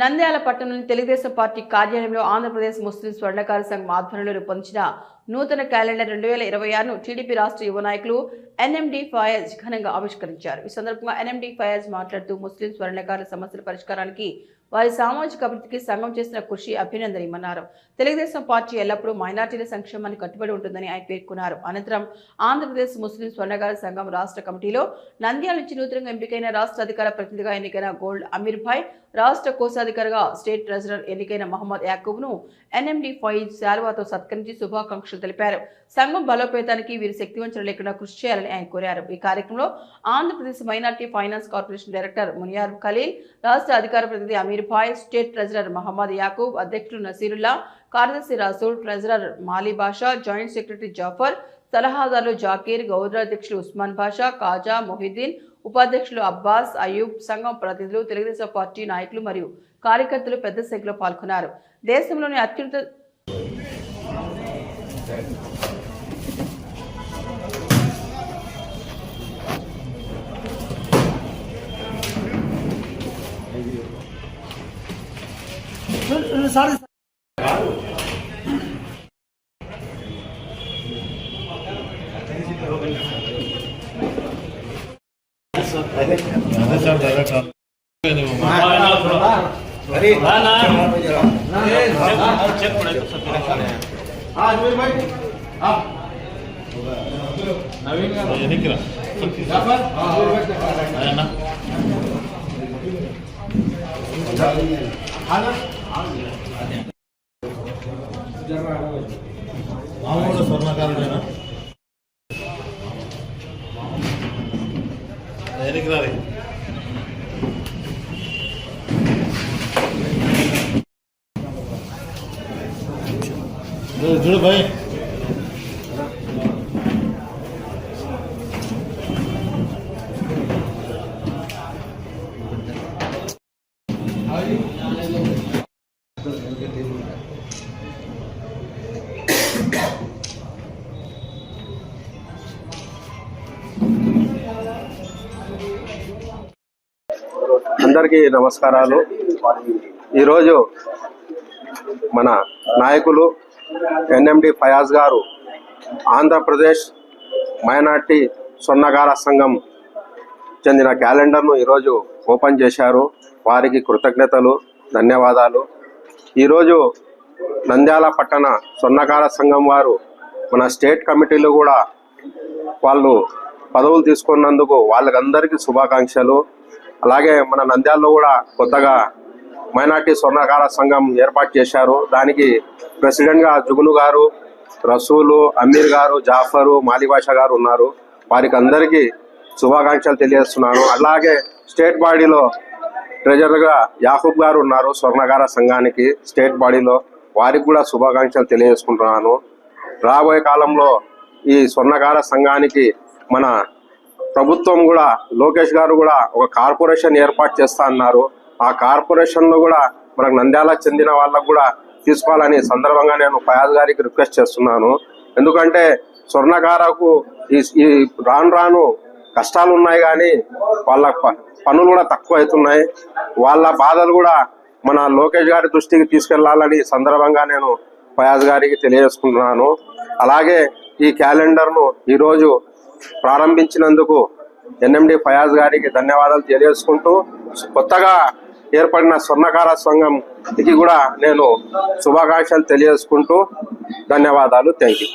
నంద్యాల పట్టణంలోని తెలుగుదేశం పార్టీ కార్యాలయంలో ఆంధ్రప్రదేశ్ ముస్లిం స్వర్ణకార సంఘం ఆధ్వర్యంలో రూపొందించిన నూతన క్యాలెండర్ రెండు వేల ఇరవై ఆరును టీడీపీ రాష్ట్ర యువ నాయకులు ఎన్ఎండి ఫయాజ్ ఘనంగా ఆవిష్కరించారు. ఈ సందర్భంగా ఎన్ఎండి ఫయాజ్ మాట్లాడుతూ ముస్లిం స్వర్ణకారుల సమస్యల పరిష్కారానికి వారి సామాజిక అభివృద్ధికి సంఘం చేసిన కృషి అభినందనీయమన్నారు. తెలుగుదేశం పార్టీ ఎల్లప్పుడూ మైనార్టీల సంక్షేమానికి కట్టుబడి ఉంటుందని ఆయన పేర్కొన్నారు. అనంతరం ఆంధ్రప్రదేశ్ ముస్లిం స్వర్ణగార సంఘం రాష్ట్ర కమిటీలో నంద్యాల నుంచి నూతనంగా ఎంపికైన రాష్ట్ర అధికార ప్రతినిధిగా ఎన్నికైన గోల్డ్ అమీర్ భాయ్ రాష్ట్ర కోశాధికారిగా స్టేట్ ట్రెజరర్ ఎన్నికైన మహమ్మద్ యాకూబ్ను ఎన్ఎండి ఫైజ్ శాల్వాతో సత్కరించి శుభాకాంక్షలు తెలిపారు. సంఘం బలోపేతానికి వీరు శక్తివంచన లేకుండా కృషి చేయాలని ఆయన కోరారు. ఈ కార్యక్రమంలో Andhra Pradesh minority finance corporation director Muniyar Khalil రాష్ట్ర అధికార ప్రతినిధి అమీర్ భాయ్ స్టేట్ ట్రెజరర్ మహమ్మద్ యాకూబ్ అధ్యక్షులు నసీరుల్లా కార్యదర్శి Rasool treasurer Mali Basha joint secretary Jafar సలహాదారులు జాకీర్ గౌరవాధ్యక్షులు ఉస్మాన్ బాషా కాజా మొహిద్దీన్ ఉపాధ్యక్షులు అబ్బాస్ అయూబ్ సంఘం ప్రతినిధులు తెలుగుదేశం పార్టీ నాయకులు మరియు కార్యకర్తలు పెద్ద సంఖ్యలో పాల్గొన్నారు. దేశంలోని అత్యున్నత అదే సార్ డైరెక్ట్ ఎన్నికరా అన్న మామూలు స్వర్ణకారుడేనా? అందరికీ నమస్కారాలు. ఈరోజు మన నాయకులు ఎన్ఎండి ఫయాజ్ గారు ఆంధ్రప్రదేశ్ మైనార్టీ స్వర్ణకార సంఘం చెందిన క్యాలెండర్ను ఈరోజు ఓపెన్ చేశారు. వారికి కృతజ్ఞతలు ధన్యవాదాలు. ఈరోజు నంద్యాల పట్టణ స్వర్ణకార సంఘం వారు మన స్టేట్ కమిటీలు కూడా వాళ్ళు పదవులు తీసుకున్నందుకు వాళ్ళకందరికీ శుభాకాంక్షలు. అలాగే మన నంద్యాలలో కూడా కొత్తగా మైనార్టీ స్వర్ణకార సంఘం ఏర్పాటు చేశారు. దానికి ప్రెసిడెంట్గా జుగును గారు రసూలు అమీర్ గారు జాఫరు మాలిబాషా గారు ఉన్నారు. వారికి అందరికీ శుభాకాంక్షలు తెలియజేస్తున్నాను. అలాగే స్టేట్ బాడీలో ట్రెజరర్గా యాహూబ్ గారు ఉన్నారు స్వర్ణకార సంఘానికి స్టేట్ బాడీలో. వారికి కూడా శుభాకాంక్షలు తెలియజేసుకుంటున్నాను. రాబోయే కాలంలో ఈ స్వర్ణకార సంఘానికి మన ప్రభుత్వం కూడా లోకేష్ గారు కూడా ఒక కార్పొరేషన్ ఏర్పాటు చేస్తా అన్నారు. ఆ కార్పొరేషన్లో కూడా మనకు నంద్యాల చెందిన వాళ్ళకు కూడా తీసుకోవాలని సందర్భంగా నేను ఫయాజ్ గారికి రిక్వెస్ట్ చేస్తున్నాను. ఎందుకంటే స్వర్ణకారకు ఈ ఈ రాను రాను కష్టాలు ఉన్నాయి కానీ వాళ్ళ ప- పనులు కూడా తక్కువ అవుతున్నాయి వాళ్ళ బాధలు కూడా మన లోకేష్ గారి దృష్టికి తీసుకెళ్ళాలని సందర్భంగా నేను ఫయాజ్ గారికి తెలియజేసుకుంటున్నాను. అలాగే ఈ క్యాలెండర్ను ఈరోజు ప్రారంభించినందుకు ఎన్ఎండి ఫయాజ్ గారికి ధన్యవాదాలు తెలియజేసుకుంటూ కొత్తగా ఏర్పడిన స్వర్ణకార సంఘంకి కూడా నేను శుభాకాంక్షలు తెలియజేసుకుంటూ ధన్యవాదాలు థ్యాంక్ యూ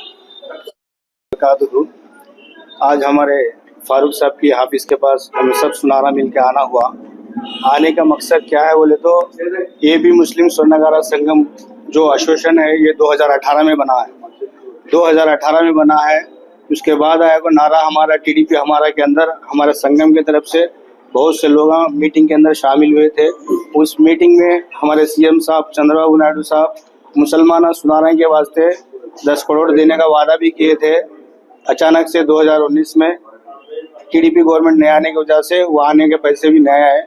वबरकातुहू आज हमारे फारूक साहब की हाफिज के पास हमें सब सुनारा मिल के आना हुआ आने का मकसद क्या है बोले तो ये भी मुस्लिम स्वर्णकारा संगम जो एसोसिएशन है ये 2018 में बना है 2018 में बना है उसके बाद को नारा हमारा टीडीपी हमारा के अंदर, हमारे संगम की तरफ़ से बहुत से लोग मीटिंग के अंदर शामिल हुए थे। उस मीटिंग में हमारे सीएम साहब, चंद्रबाबू नायडू साहब मुसलमान सुनारा के वास्ते दस करोड़ देने का वादा भी किए थे। अचानक से 2019 में टीडीपी गवर्नमेंट नए आने की वजह से वो आने के पैसे भी नए आए।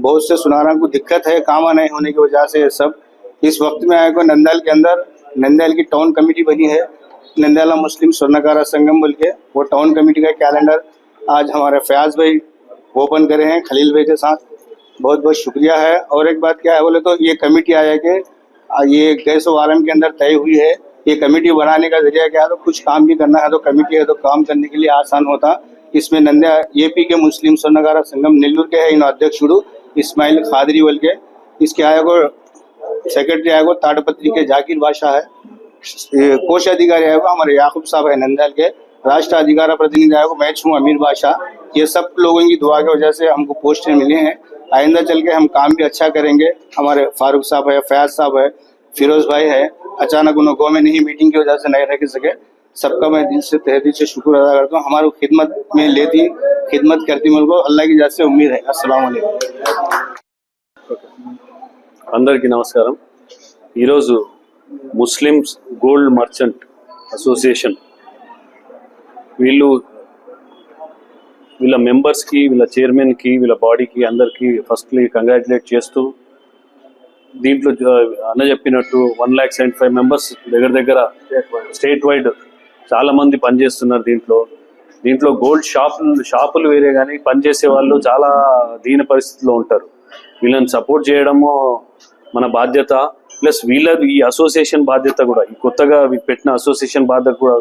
बहुत से सुनारा को दिक्कत है, काम नहीं होने की वजह से सब। इस वक्त में आए को नंदयाल के अंदर नंदयाल की टाउन कमेटी बनी है। नंदयाला मुस्लिम स्वर्णकारा संगम बोल के वो टाउन कमेटी का कैलेंडर आज हमारे फयाज भाई ओपन करे हैं, खलील भाई के साथ। बहुत बहुत शुक्रिया है। और एक बात क्या है, बोले तो ये कमेटी आया कि ये गैस वालन के अंदर तय हुई है, ये कमेटी बनाने का ज़रिया क्या है तो कुछ काम भी करना है तो कमेटी है तो काम करने के लिए आसान होता। इसमें नंदा एपी के मुस्लिम स्वर्णकारा संगम नेल्लूर के है इन अध्यक्ष इस्माइल खादरी बोल के इसके आयोग सेक्रेटरी आयोग ताड़पत्री के जाकिर बादशाह है। कोष अधिकारी आयोग हमारे याकूब साहब है नंदल के राष्ट्र अधिकार प्रतिनिधि आयोग मैं हूँ अमीर बादशाह ये सब लोगों की दुआ की वजह से हमको पोस्टें मिले हैं आइंदा चल के हम काम भी अच्छा करेंगे हमारे फारूक साहब है फयाज साहब है फिरोज भाई है अचानक उन्होंने गो में नहीं मीटिंग की वजह से नहीं रह सके सबका मैं दिल से तहे दिल से शुक्र अदा करता हूँ हमारी खिदमत में लेती खिदमत करती मुझको अल्लाह की वजह से उम्मीद है अस्सलाम वालेकुम అందరికీ నమస్కారం ఈరోజు Muslims gold merchant association. వీళ్ళు వీళ్ళ మెంబర్స్కి వీళ్ళ చైర్మన్కి వీళ్ళ బాడీకి అందరికీ ఫస్ట్లీ కంగ్రాచులేట్ చేస్తూ దీంట్లో అన్న చెప్పినట్టు one lakh seventy five members దగ్గర దగ్గర స్టేట్ వైడ్ చాలామంది పనిచేస్తున్నారు దీంట్లో. దీంట్లో గోల్డ్ షాపులు షాపులు వేరే కానీ పనిచేసే వాళ్ళు చాలా దీన పరిస్థితిలో ఉంటారు. వీళ్ళని సపోర్ట్ చేయడము మన బాధ్యత. ప్లస్ వీళ్ళ ఈ అసోసియేషన్ బాధ్యత కూడా ఈ కొత్తగా పెట్టిన అసోసియేషన్ బాధ్యత కూడా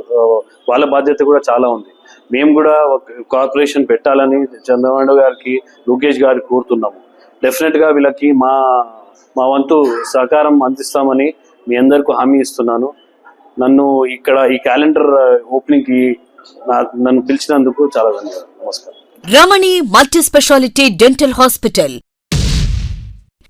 వాళ్ళ బాధ్యత కూడా చాలా ఉంది. మేము కూడా ఒక కార్పొరేషన్ పెట్టాలని చంద్రబాబు గారికి లోకేష్ గారికి కోరుతున్నాము. డెఫినెట్గా వీళ్ళకి మా మా వంతు సహకారం అందిస్తామని మీ అందరికీ హామీ ఇస్తున్నాను. నన్ను ఇక్కడ ఈ క్యాలెండర్ ఓపెనింగ్కి నాకు నన్ను పిలిచినందుకు చాలా ధన్యవాదాలు. నమస్కారం. Ramani multi speciality dental hospital.